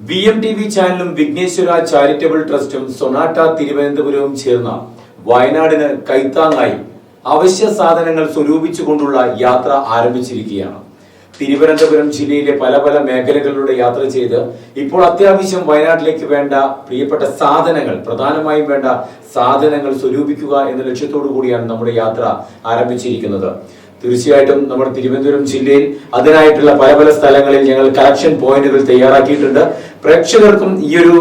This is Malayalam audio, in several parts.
വി എം ടി വി ചാനലും വിഘ്നേശ്വര ചാരിറ്റബിൾ ട്രസ്റ്റും സൊനാട്ട തിരുവനന്തപുരവും ചേർന്ന വയനാടിന് കൈത്താങ്ങായി അവശ്യ സാധനങ്ങൾ സ്വരൂപിച്ചുകൊണ്ടുള്ള യാത്ര ആരംഭിച്ചിരിക്കുകയാണ്. തിരുവനന്തപുരം ജില്ലയിലെ പല പല മേഖലകളിലൂടെ യാത്ര ചെയ്ത് ഇപ്പോൾ അത്യാവശ്യം വയനാട്ടിലേക്ക് വേണ്ട പ്രിയപ്പെട്ട സാധനങ്ങൾ പ്രധാനമായും വേണ്ട സാധനങ്ങൾ സ്വരൂപിക്കുക എന്ന ലക്ഷ്യത്തോടു കൂടിയാണ് നമ്മുടെ യാത്ര ആരംഭിച്ചിരിക്കുന്നത്. തീർച്ചയായിട്ടും നമ്മുടെ തിരുവനന്തപുരം ജില്ലയിൽ അതിനായിട്ടുള്ള പല പല സ്ഥലങ്ങളിൽ ഞങ്ങൾ കളക്ഷൻ പോയിന്റുകൾ തയ്യാറാക്കിയിട്ടുണ്ട്. പ്രേക്ഷകർക്കും ഈ ഒരു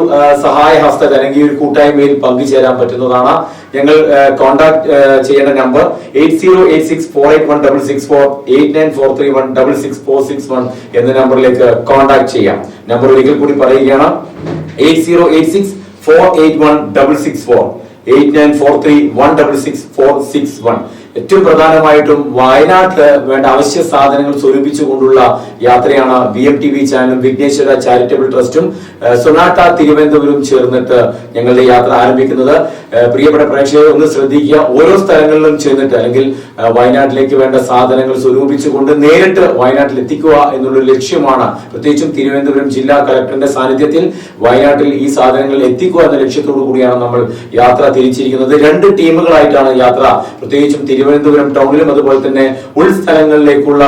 സഹായ ഹസ്തം അല്ലെങ്കിൽ ഒരു കൂട്ടായ്മയിൽ പങ്കുചേരാൻ പറ്റുന്നതാണ്. ഞങ്ങൾ കോൺടാക്ട് ചെയ്യേണ്ട number eight zero eight six four eight one double six four eight nine four three one double six four six one എന്ന നമ്പറിലേക്ക് കോൺടാക്ട് ചെയ്യാം. നമ്പർ ഒരിക്കൽ കൂടി പറയുകയാണ്. Eight zero eight six four eight one double six four eight nine four three one double six four six one. ഏറ്റവും പ്രധാനമായിട്ടും വയനാട്ടിൽ വേണ്ട അവശ്യ സാധനങ്ങൾ സ്വരൂപിച്ചുകൊണ്ടുള്ള യാത്രയാണ് ബി എം ടി വി ചാനലും വിഘ്നേശ്വര ചാരിറ്റബിൾ ട്രസ്റ്റും സൊനാട്ട തിരുവനന്തപുരം ചേർന്നിട്ട് ഞങ്ങളുടെ യാത്ര ആരംഭിക്കുന്നത്. പ്രിയപ്പെട്ട പ്രേക്ഷകരെ ഒന്ന് ശ്രദ്ധിക്കുക. ഓരോ സ്ഥലങ്ങളിലും ചെന്നിട്ട് അല്ലെങ്കിൽ വയനാട്ടിലേക്ക് വേണ്ട സാധനങ്ങൾ സ്വരൂപിച്ചുകൊണ്ട് നേരിട്ട് വയനാട്ടിൽ എത്തിക്കുക എന്നുള്ള ലക്ഷ്യമാണ്. പ്രത്യേകിച്ചും തിരുവനന്തപുരം ജില്ലാ കലക്ടറിന്റെ സാന്നിധ്യത്തിൽ വയനാട്ടിൽ ഈ സാധനങ്ങൾ എത്തിക്കുക എന്ന ലക്ഷ്യത്തോടു കൂടിയാണ് നമ്മൾ യാത്ര തിരിച്ചിരിക്കുന്നത്. രണ്ട് ടീമുകളായിട്ടാണ് യാത്ര. പ്രത്യേകിച്ചും തിരുവനന്തപുരം ടൗണിലും അതുപോലെ തന്നെ ഉൾസ്ഥലങ്ങളിലേക്കുള്ള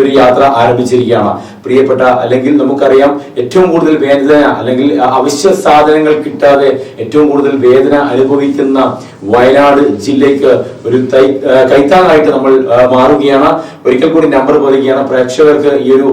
ഒരു യാത്ര ആരംഭിച്ചിരിക്കുകയാണ്. പ്രിയപ്പെട്ട അല്ലെങ്കിൽ നമുക്കറിയാം ഏറ്റവും കൂടുതൽ വേദന അല്ലെങ്കിൽ അവശ്യ സാധനങ്ങൾ കിട്ടാതെ ഏറ്റവും കൂടുതൽ വേദന അനുഭവിക്കുന്ന വയനാട് ജില്ലയ്ക്ക് ഒരു തൈ കൈത്താങ്ങായിട്ട് നമ്മൾ മാറുകയാണ്. ഒരിക്കൽ കൂടി നമ്പർ പറയുകയാണ്. പ്രേക്ഷകർക്ക് ഈ ഒരു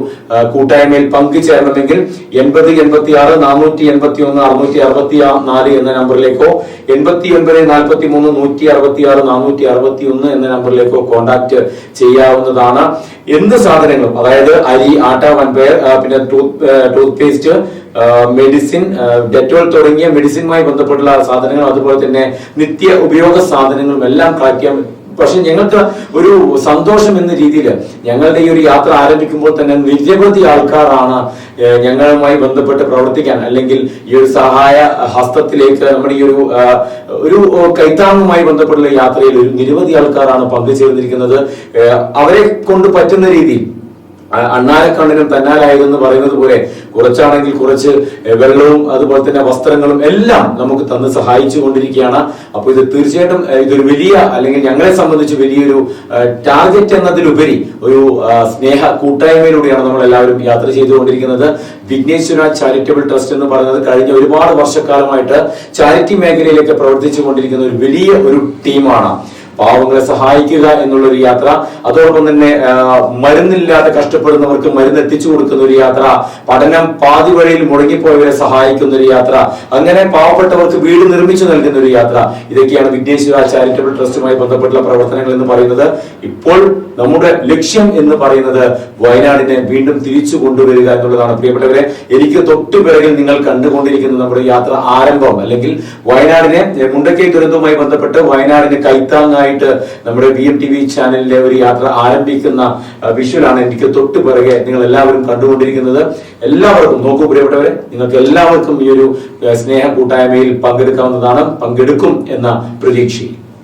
കൂട്ടായ്മയിൽ പങ്കുചേരണമെങ്കിൽ എൺപത് എൺപത്തി ആറ് നാനൂറ്റി എൺപത്തി ഒന്ന് അറുന്നൂറ്റി അറുപത്തി നാല് എന്ന നമ്പറിലേക്കോ എൺപത്തി ഒൻപത് നാൽപ്പത്തി മൂന്ന് നൂറ്റി അറുപത്തി ആറ് നാനൂറ്റി അറുപത്തി ഒന്ന് എന്ന നമ്പറിലേക്കോ കോൺടാക്ട് ചെയ്യാവുന്നതാണ്. എന്ത് സാധനങ്ങളും അതായത് അരി ആട്ട വൻപയർ പിന്നെ tooth tooth paste medicine Dettol തുടങ്ങിയ മെഡിസിനുമായി ബന്ധപ്പെട്ടുള്ള സാധനങ്ങൾ അതുപോലെ തന്നെ നിത്യ ഉപയോഗ സാധനങ്ങളും എല്ലാം കളക്ട് ചെയ്യാൻ പക്ഷെ ഞങ്ങൾക്ക് ഒരു സന്തോഷം എന്ന രീതിയിൽ ഞങ്ങളുടെ ഈ ഒരു യാത്ര ആരംഭിക്കുമ്പോൾ തന്നെ നിരവധി ആൾക്കാരാണ് ഞങ്ങളുമായി ബന്ധപ്പെട്ട് പ്രവർത്തിക്കാൻ അല്ലെങ്കിൽ ഈ ഒരു സഹായ ഹസ്തത്തിലേക്ക് നമ്മുടെ ഈ ഒരു ഒരു കൈത്താങ്ങുമായി ബന്ധപ്പെട്ടുള്ള യാത്രയിൽ ഒരു നിരവധി ആൾക്കാരാണ് പങ്കുചേർന്നിരിക്കുന്നത്. അവരെ കൊണ്ട് പറ്റുന്ന രീതിയിൽ അണ്ണാരക്കണ്ണിനും തന്നാലായതെന്ന് പറയുന്നത് പോലെ കുറച്ചാണെങ്കിൽ കുറച്ച് വെള്ളവും അതുപോലെ തന്നെ വസ്ത്രങ്ങളും എല്ലാം നമുക്ക് തന്ന് സഹായിച്ചു കൊണ്ടിരിക്കുകയാണ്. അപ്പൊ ഇത് തീർച്ചയായിട്ടും ഇതൊരു വലിയ അല്ലെങ്കിൽ ഞങ്ങളെ സംബന്ധിച്ച് വലിയൊരു ടാർഗറ്റ് എന്നതിലുപരി ഒരു സ്നേഹ കൂട്ടായ്മയിലൂടെയാണ് നമ്മൾ എല്ലാവരും യാത്ര ചെയ്തുകൊണ്ടിരിക്കുന്നത്. വിഘ്നേശ്വര ചാരിറ്റബിൾ ട്രസ്റ്റ് എന്ന് പറയുന്നത് കഴിഞ്ഞ ഒരുപാട് വർഷക്കാലമായിട്ട് ചാരിറ്റി മേഖലയിലേക്ക് പ്രവർത്തിച്ചു കൊണ്ടിരിക്കുന്ന ഒരു വലിയ ഒരു ടീമാണ്. പാവങ്ങളെ സഹായിക്കുക എന്നുള്ളൊരു യാത്ര അതോടൊപ്പം തന്നെ മരുന്നില്ലാതെ കഷ്ടപ്പെടുന്നവർക്ക് മരുന്ന് എത്തിച്ചു കൊടുക്കുന്ന ഒരു യാത്ര പഠനം പാതി വഴിയിൽ മുടങ്ങിപ്പോയവരെ സഹായിക്കുന്ന ഒരു യാത്ര അങ്ങനെ പാവപ്പെട്ടവർക്ക് വീട് നിർമ്മിച്ചു നൽകുന്ന ഒരു യാത്ര. ഇതൊക്കെയാണ് വിഘ്നേശ്വര ചാരിറ്റബിൾ ട്രസ്റ്റുമായി ബന്ധപ്പെട്ടുള്ള പ്രവർത്തനങ്ങൾ എന്ന് പറയുന്നത്. ഇപ്പോൾ നമ്മുടെ ലക്ഷ്യം എന്ന് പറയുന്നത് വയനാടിനെ വീണ്ടും തിരിച്ചു കൊണ്ടുവരിക എന്നുള്ളതാണ്. പ്രിയപ്പെട്ടവരെ എനിക്ക് തൊട്ടു പിറകിൽ നിങ്ങൾ കണ്ടുകൊണ്ടിരിക്കുന്ന നമ്മുടെ യാത്ര ആരംഭം അല്ലെങ്കിൽ വയനാടിനെ മുണ്ടക്കൈ ദുരന്തവുമായി ബന്ധപ്പെട്ട് വയനാടിന് കൈത്താങ്ങായിട്ട് നമ്മുടെ ബി എം ടി വി ചാനലിലെ ഒരു യാത്ര ആരംഭിക്കുന്ന വിഷ്വലാണ് എനിക്ക് തൊട്ട് പിറകെ നിങ്ങൾ എല്ലാവരും കണ്ടുകൊണ്ടിരിക്കുന്നത്. എല്ലാവർക്കും നോക്കൂ പ്രിയപ്പെട്ടവരെ നിങ്ങൾക്ക് എല്ലാവർക്കും ഈ ഒരു സ്നേഹ കൂട്ടായ്മയിൽ പങ്കെടുക്കാവുന്നതാണ്. പങ്കെടുക്കും എന്ന പ്രതീക്ഷയിൽ.